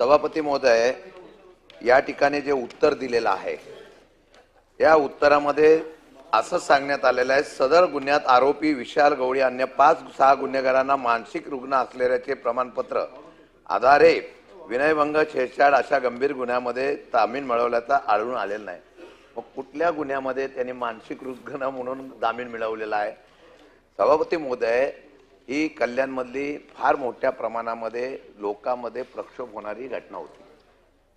सभापती महोदय या ठिकाणी जे उत्तर दिलेलं आहे या उत्तरामध्ये असं सांगण्यात आलेलं आहे सदर गुन्ह्यात आरोपी विशाल गवळी अन्य पाच सहा गुन्हेगारांना मानसिक रुग्ण असलेल्याचे प्रमाणपत्र आधारे विनयभंग छेडछाड अशा गंभीर गुन्ह्यामध्ये जामीन मिळवल्याचा आढळून आलेलं नाही. मग कुठल्या गुन्ह्यामध्ये त्यांनी मानसिक रुग्ण म्हणून जामीन मिळवलेला आहे? सभापती महोदय ही कल्याणमधली फार मोठ्या प्रमाणामध्ये लोकांमध्ये प्रक्षोभ होणारी घटना होती.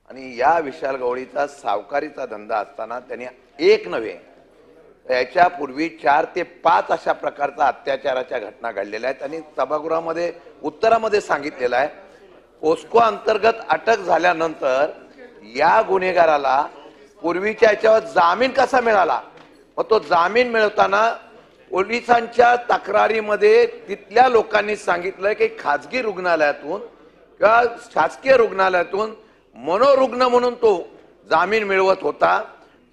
आणि या विशाल गवळीचा सावकारीचा धंदा असताना त्यांनी एक नव्हे याच्यापूर्वी चार ते पाच अशा प्रकारचा अत्याचाराच्या घटना घडलेल्या आहेत आणि सभागृहामध्ये उत्तरामध्ये सांगितलेलं आहे पोस्को अंतर्गत अटक झाल्यानंतर या गुन्हेगाराला पूर्वीच्या याच्यावर जामीन कसा मिळाला? मग तो जामीन मिळवताना पोलिसांच्या तक्रारीमध्ये तिथल्या लोकांनी सांगितलं की खाजगी रुग्णालयातून किंवा शासकीय रुग्णालयातून मनोरुग्ण म्हणून तो जामीन मिळवत होता.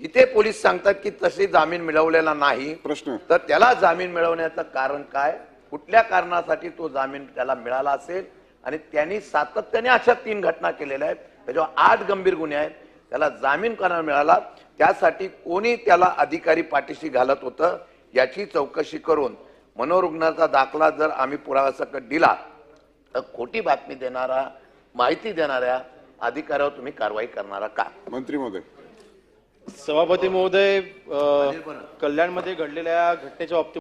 इथे पोलीस सांगतात की तसे जामीन मिळवलेला नाही. प्रश्न. तर त्याला जामीन मिळवण्याचं कारण काय? कुठल्या कारणासाठी तो जामीन त्याला मिळाला असेल? आणि त्यांनी सातत्याने अशा तीन घटना केलेल्या आहेत. त्याच्यावर आठ गंभीर गुन्हे आहेत. त्याला जामीन करायला मिळाला? त्यासाठी कोणी त्याला अधिकारी पाठीशी घालत होतं? याची चौकशी करून मनोरुग्णाचा दाखला जर आम्ही पुराव्यासकट दिला तर खोटी बातमी देणारा माहिती देणाऱ्या अधिकाऱ्यावर तुम्ही कारवाई करणारा का? मंत्री महोदय. सभापती महोदय कल्याणमध्ये घडलेल्या घटनेच्या बाबतीत